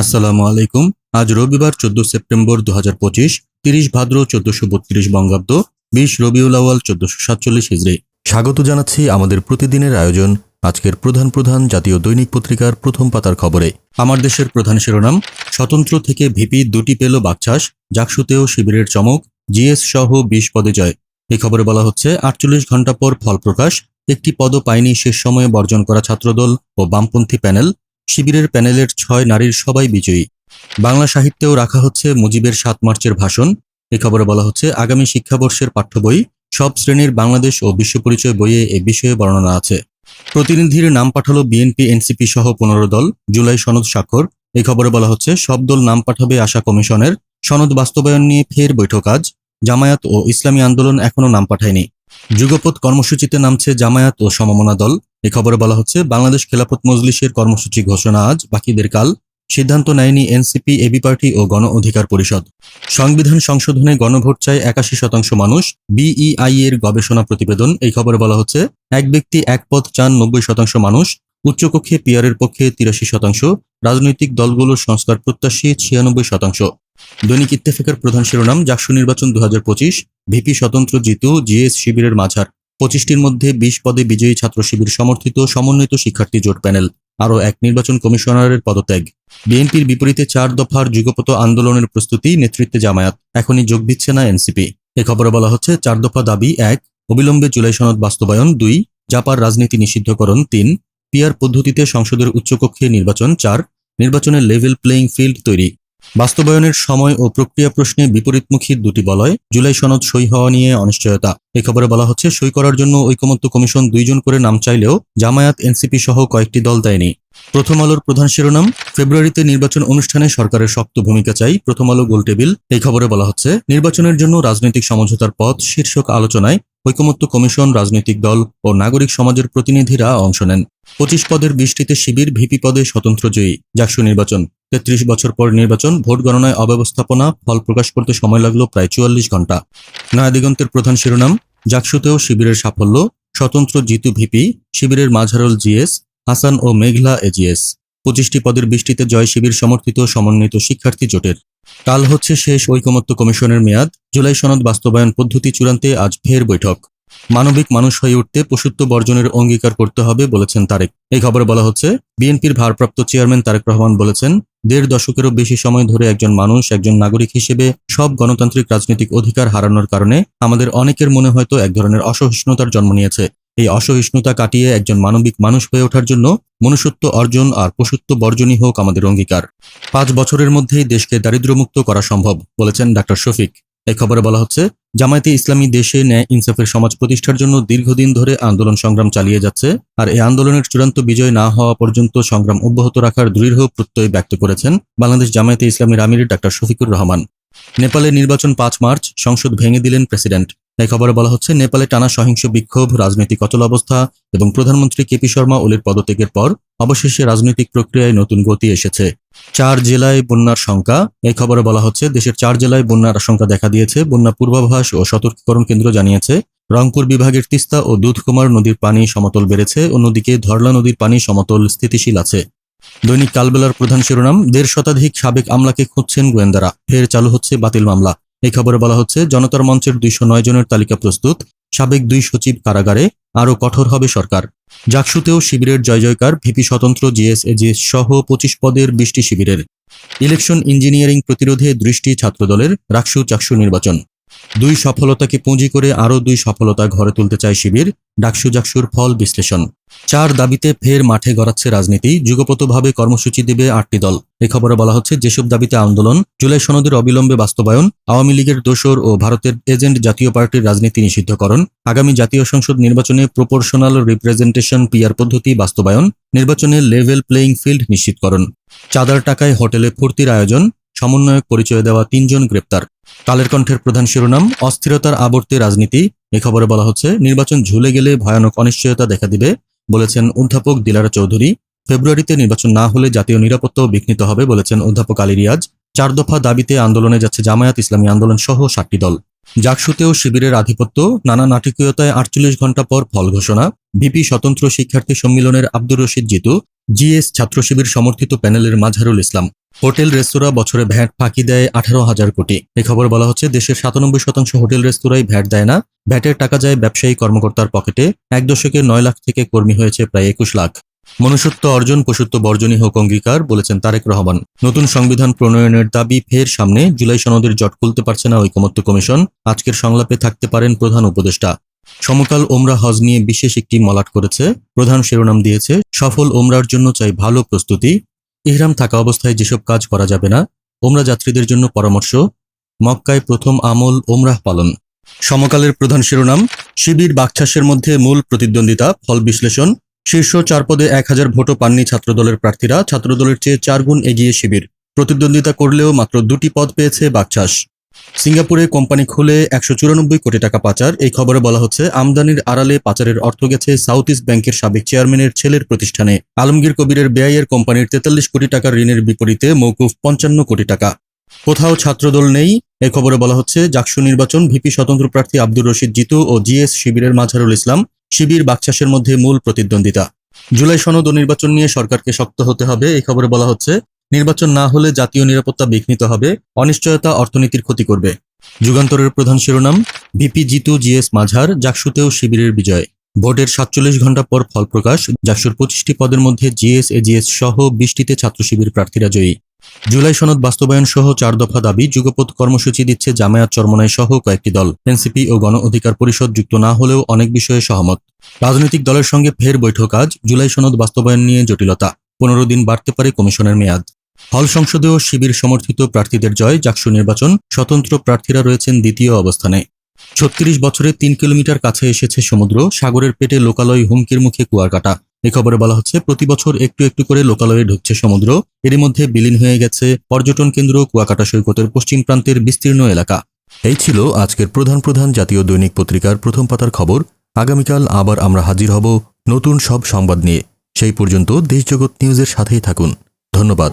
আসসালামু আলাইকুম। আজ রবিবার চোদ্দ সেপ্টেম্বর দু হাজার পঁচিশ, তিরিশ ভাদ্র চোদ্দশো বত্রিশ বঙ্গাব্দ, বিশ রবিউল আওয়াল চোদ্দশো সাতচল্লিশ হিজড়ি স্বাগত জানাচ্ছি আমাদের প্রতিদিনের আয়োজন, আজকের প্রধান প্রধান জাতীয় দৈনিক পত্রিকার প্রথম পাতার খবরে। আমার দেশের প্রধান শিরোনাম, স্বতন্ত্র থেকে ভিপি দুটি পেল বাকচাষ জাকসুতেও শিবিরের চমক, জিএস সহ বিশ পদে জয়। এই খবরে বলা হচ্ছে, আটচল্লিশ ঘণ্টা পর ফল প্রকাশ, একটি পদও পায়নি শেষ সময়ে বর্জন করা ছাত্রদল ও বামপন্থী প্যানেল। শিবিরের প্যানেলের ছয় নারীর সবাই বিজয়ী। বাংলা সাহিত্যেও রাখা হচ্ছে মুজিবের সাত মার্চের ভাষণ। এ খবরে বলা হচ্ছে, আগামী শিক্ষাবর্ষের পাঠ্য বই সব শ্রেণির বাংলাদেশ ও বিশ্ব পরিচয় বইয়ে এ বিষয়ে বর্ণনা আছে। প্রতিনিধির নাম পাঠালো বিএনপি, এনসিপি সহ পনেরো দল। জুলাই সনদ স্বাক্ষর। এই খবরে বলা হচ্ছে, সব দল নাম পাঠাবে আশা কমিশনের। সনদ বাস্তবায়ন নিয়ে ফের বৈঠক আজ জামায়াত ও ইসলামী আন্দোলন এখনও নাম পাঠায়নি। যুগপথ কর্মসূচিতে নামছে জামায়াত ও সমমনা দল। এ খবরে বলা হচ্ছে, বাংলাদেশ খেলাফত মজলিসের কর্মসূচি ঘোষণা আজ, বাকিদের কাল সিদ্ধান্ত নেয়নি এনসিপি, এবি পার্টি ও গণ অধিকার পরিষদ। সংবিধান সংশোধনে গণভোট চায় একাশি শতাংশ মানুষ, বিইআই এর গবেষণা প্রতিবেদন, এই খবরে বলা হচ্ছে, এক ব্যক্তি এক পদ চান নব্বই শতাংশ মানুষ, উচ্চকক্ষে পিয়ারের পক্ষে তিরাশি শতাংশ, রাজনৈতিক দলগুলোর সংস্কার প্রত্যাশী ছিয়ানব্বই শতাংশ। দৈনিক ইত্তেফাকের প্রধান শিরোনাম, জাকসু নির্বাচন দু হাজার পঁচিশ, ভিপি স্বতন্ত্র জিতু, জিএস শিবিরের মাঝার। পঁচিশটির মধ্যে বিশ পদে বিজয়ী ছাত্র শিবির সমর্থিত সমন্বিত শিক্ষার্থী জোট প্যানেল, আরও এক নির্বাচন কমিশনারের পদত্যাগ। বিএনপির বিপরীতে চার দফার যুগপত আন্দোলনের প্রস্তুতি, নেতৃত্বে জামায়াত। এখনই যোগ দিচ্ছে না এনসিপি। এ খবরে বলা হচ্ছে, চার দফা দাবি এক, অবিলম্বে জুলাই সনদ বাস্তবায়ন। দুই, জাপার রাজনীতি নিষিদ্ধকরণ। তিন পিয়ার পদ্ধতিতে সংসদের উচ্চকক্ষে নির্বাচন। চার, নির্বাচনের লেভেল প্লেইং ফিল্ড তৈরি। বাস্তবায়নের সময় ও প্রক্রিয়া প্রশ্নে বিপরীতমুখী দুটি বলয়, জুলাই সনদ সই হওয়া নিয়ে অনিশ্চয়তা। এ খবরে বলা হচ্ছে, সই করার জন্য ঐকমত্য কমিশন দুইজন করে নাম চাইলেও জামায়াত, এনসিপি সহ কয়েকটি দল দেয়নি। প্রথম আলোর প্রধান শিরোনাম, ফেব্রুয়ারিতে নির্বাচন অনুষ্ঠানে সরকারের শক্ত ভূমিকা চাই, প্রথম আলো গোলটেবিল এই খবরে বলা হচ্ছে, নির্বাচনের জন্য রাজনৈতিক সমঝোতার পথ, শীর্ষক আলোচনায় ঐকমত্য কমিশন, রাজনৈতিক দল ও নাগরিক সমাজের প্রতিনিধিরা অংশ নেন। পঁচিশ পদের বৃষ্টিতে শিবির, ভিপি পদে স্বতন্ত্র জয়ী। জাকসু নির্বাচন তেত্রিশ বছর পর নির্বাচন, ভোট গণনায় অব্যবস্থাপনা, ফল প্রকাশ করতে সময় লাগল প্রায় চুয়াল্লিশ ঘণ্টা। নয়াদিগন্তের প্রধান শিরোনাম, জাকসুতেও শিবিরের সাফল্য, স্বতন্ত্র জিতু ভিপি, শিবিরের মাঝারল জিএস, হাসান ও মেঘলা এজিএস। পঁচিশটি পদের বৃষ্টিতে জয় শিবির সমর্থিত সমন্বিত শিক্ষার্থী জোটের। কাল হচ্ছে শেষ ঐকমত্য কমিশনের মেয়াদ, জুলাই সনদ বাস্তবায়ন পদ্ধতি চূড়ান্তে আজ ফের বৈঠক। মানবিক মানুষ হয়ে উঠতে পশুত্ব বর্জনের অঙ্গীকার করতে হবে বলেছেন তারেক। এই খবরে বলা হচ্ছে, বিএনপির ভারপ্রাপ্ত চেয়ারম্যান তারেক রহমান বলেছেন দেড় দশকেরও বেশি সময় ধরে একজন মানুষ, একজন নাগরিক হিসেবে সব গণতান্ত্রিক রাজনৈতিক অধিকার হারানোর কারণে আমাদের অনেকের মনে হয়তো এক ধরনের অসহিষ্ণুতার জন্ম নিয়েছে। এই অসহিষ্ণুতা কাটিয়ে একজন মানবিক মানুষ হয়ে ওঠার জন্য মনুষ্যত্ব অর্জন আর পশুত্ব বর্জনই হোক আমাদের অঙ্গীকার। পাঁচ বছরের মধ্যেই দেশকে দারিদ্র্যমুক্ত করা সম্ভব, বলেছেন ডাক্তার শফিক। এই খবরে বলা হচ্ছে, জামায়াতে ইসলামী দেশে ন্যায় ইনসাফের সমাজ প্রতিষ্ঠার জন্য দীর্ঘদিন ধরে আন্দোলন সংগ্রাম চালিয়ে যাচ্ছে আর এই আন্দোলনের চূড়ান্ত বিজয় না হওয়া পর্যন্ত সংগ্রাম অব্যাহত রাখার দৃঢ় প্রত্যয় ব্যক্ত করেছেন বাংলাদেশ জামায়াতে ইসলামীর আমির ডাক্তার শফিকুর রহমান। নেপালের নির্বাচন পাঁচ মার্চ, সংসদ ভেঙে দিলেন প্রেসিডেন্ট। এই খবরে বলা হচ্ছে, নেপালে টানা সহিংস বিক্ষোভ, রাজনৈতিক অচল অবস্থা এবং প্রধানমন্ত্রী কেপি শর্মা ওলির পদত্যাগের পর অবশেষে রাজনৈতিক প্রক্রিয়ায় নতুন গতি এসেছে। চার জেলায় বন্যার শঙ্কা, এই খবরে বলা হচ্ছে, দেশের চার জেলায় বন্যার আশঙ্কা দেখা দিয়েছে, বন্যা পূর্বাভাস ও সতর্কীকরণ কেন্দ্র জানিয়েছে। রংপুর বিভাগের তিস্তা ও দুধকুমার নদীর পানি সমতল বেড়েছে, অন্যদিকে ধরলা নদীর পানি সমতল স্থিতিশীল আছে। দৈনিক কালবেলার প্রধান শিরোনাম, দেড় শতাধিক সাবেক আমলাকে খুঁজছেন গোয়েন্দারা, ফের চালু হচ্ছে বাতিল মামলা। এই খবরে বলা হচ্ছে, জনতার মঞ্চের দুইশো নয় জনের তালিকা প্রস্তুত। সাবেক দুই সচিব কারাগারে আরও কঠোর হবে সরকার। জাকসুতেও শিবিরের জয় জয়কার, ভিপি স্বতন্ত্র জিএস এজিএস সহ পঁচিশ পদের বৃষ্টি শিবিরের। ইলেকশন ইঞ্জিনিয়ারিং প্রতিরোধে দৃষ্টি ছাত্রদলের রাকসু চাকসু নির্বাচন। দুই সফলতাকে পুঁজি করে আরও দুই সফলতা ঘরে তুলতে চায় শিবির, ডাকসু জাকসুর ফল বিশ্লেষণ। চার দাবিতে ফের মাঠে গড়াচ্ছে রাজনীতি, যুগপতভাবে কর্মসূচি দেবে আটটি দল। এ খবরে বলা হচ্ছে, যেসব দাবিতে আন্দোলন, জুলাই সনদের অবিলম্বে বাস্তবায়ন, আওয়ামী লীগের দোসর ও ভারতের এজেন্ট জাতীয় পার্টির রাজনীতি নিষিদ্ধকরণ, আগামী জাতীয় সংসদ নির্বাচনে প্রপোর্শনাল রিপ্রেজেন্টেশন পিয়ার পদ্ধতি বাস্তবায়ন, নির্বাচনে লেভেল প্লেইং ফিল্ড নিশ্চিতকরণ। চাঁদার টাকায় হোটেলে ফুর্তির আয়োজন সমন্বয়ক পরিচয় দেওয়া তিনজন গ্রেপ্তার। কালের কণ্ঠের প্রধান শিরোনাম, অস্থিরতার আবর্তে রাজনীতি। এ খবরে বলা হচ্ছে, নির্বাচন ঝুলে গেলে ভয়ানক অনিশ্চয়তা দেখা দিবে, বলেছেন অধ্যাপক দিলারা চৌধুরী। ফেব্রুয়ারিতে নির্বাচন না হলে জাতীয় নিরাপত্তাও বিঘ্নিত হবে, বলেছেন অধ্যাপক আলী রিয়াজ। চার দফা দাবিতে আন্দোলনে যাচ্ছে জামায়াত ইসলামী আন্দোলন সহ সাতটি দল। জাকসুতেও শিবিরের আধিপত্য, নানা নাটকীয়তায় আটচল্লিশ ঘণ্টা পর ফল ঘোষণা। ভিপি স্বতন্ত্র শিক্ষার্থী সম্মিলনের আব্দুর রশিদ জিতু, জিএস ছাত্র শিবির সমর্থিত প্যানেলের মাঝারুল ইসলাম। হোটেল, রেস্তোরাঁ বছরে ভ্যাট ফাঁকি দেয় আঠারো হাজার কোটি। এ খবর বলা হচ্ছে, দেশের সাতানব্বই শতাংশ হোটেল, রেস্তোরাঁই ভ্যাট দেয় না। ভ্যাটের টাকা যায় ব্যবসায়ী কর্মকর্তার পকেটে। এক দশকে নয় লাখ থেকে কর্মী হয়েছে প্রায় একুশ লাখ। মনুষ্যত্ব অর্জন, পশুত্ব বর্জনই হোক অঙ্গীকার, বলেছেন তারেক রহমান। নতুন সংবিধান প্রণয়নের দাবি ফের সামনে। জুলাই সনদের জট খুলতে পারছে না ঐকমত্য কমিশন। আজকের সংলাপে থাকতে পারেন প্রধান উপদেষ্টা। সমকাল ওমরা হজ নিয়ে বিশেষ একটি মলাট করেছে। প্রধান শিরোনাম দিয়েছে, সফল ওমরার জন্য চাই ভালো প্রস্তুতি। ইহরাম থাকা অবস্থায় যেসব কাজ করা যাবে না, ওমরা যাত্রীদের জন্য পরামর্শ, মক্কায় প্রথম আমল ওমরাহ পালন। সমকালের প্রধান শিরোনাম, শিবির বাকছাসের মধ্যে মূল প্রতিদ্বন্দ্বিতা, ফল বিশ্লেষণ, শীর্ষ চার পদে এক হাজার ভোটও পাননি ছাত্রদলের প্রার্থীরা, ছাত্রদলের চেয়ে চার গুণ এগিয়ে শিবির। প্রতিদ্বন্দ্বিতা করলেও মাত্র দুটি পদ পেয়েছে বাকছাস। সিঙ্গাপুরে কোম্পানি খুলে একশো চুরানব্বই কোটি টাকা পাচার। এই খবরে বলা হচ্ছে, আমদানির আড়ালে পাচারের অর্থ গেছে সাউথ ইস্ট ব্যাংকের সাবেক চেয়ারম্যানের ছেলের প্রতিষ্ঠানে। আলমগীর কবিরের ব্যয়ের কোম্পানির তেতাল্লিশ কোটি টাকার ঋণের বিপরীতে মৌকুফ পঞ্চান্ন কোটি টাকা। কোথাও ছাত্রদল নেই, এ খবরে বলা হচ্ছে, জাকসু নির্বাচন ভিপি স্বতন্ত্র প্রার্থী আব্দুর রশিদ জিতু ও জিএস শিবিরের মাঝারুল ইসলাম, শিবির বাকচাষের মধ্যে মূল প্রতিদ্বন্দ্বিতা। জুলাই সনদ ও নির্বাচন নিয়ে সরকারকে শক্ত হতে হবে এই খবরে বলা হচ্ছে নির্বাচন না হলে জাতীয় নিরাপত্তা বিঘ্নিত হবে, অনিশ্চয়তা অর্থনীতির ক্ষতি করবে। যুগান্তরের প্রধান শিরোনাম ভিপি জিতু, জিএস মাঝার, জাকসুতেও শিবিরের বিজয়। ভোটের সাতচল্লিশ ঘণ্টা পর ফল প্রকাশ জাকসুর পঁচিশটি পদের মধ্যে জিএস, এজিএস সহ বিশটিতে ছাত্র শিবির প্রার্থীরা জয়ী। জুলাই সনদ বাস্তবায়ন সহ চার দফা দাবি যুগপথ কর্মসূচি দিচ্ছে জামায়াত চরমনাই সহ কয়েকটি দল। এনসিপি ও গণ অধিকার পরিষদ যুক্ত না হলেও অনেক বিষয়ে সহমত। রাজনৈতিক দলের সঙ্গে ফের বৈঠক আজ, জুলাই সনদ বাস্তবায়ন নিয়ে জটিলতা। পনেরো দিন বাড়তে পারে কমিশনের মেয়াদ। হল সংসদেও শিবির সমর্থিত প্রার্থীদের জয়, জাকসু নির্বাচন, স্বতন্ত্র প্রার্থীরা রয়েছেন দ্বিতীয় অবস্থানে। ছত্রিশ বছরে তিন কিলোমিটার কাছে এসেছে সমুদ্র, সাগরের পেটে লোকালয় হুমকির মুখে কুয়ার কাটা এ খবরে বলা হচ্ছে, প্রতি বছর একটু একটু করে লোকালয়ে ঢুকছে সমুদ্র। এরই মধ্যে বিলীন হয়ে গেছে পর্যটন কেন্দ্র কুয়াকাটা সৈকতের পশ্চিম প্রান্তের বিস্তীর্ণ এলাকা। এই ছিল আজকের প্রধান প্রধান জাতীয় দৈনিক পত্রিকার প্রথম পাতার খবর। আগামীকাল আবার আমরা হাজির হব নতুন সব সংবাদ নিয়ে। সেই পর্যন্ত দেশজগৎ নিউজের সাথেই থাকুন। ধন্যবাদ।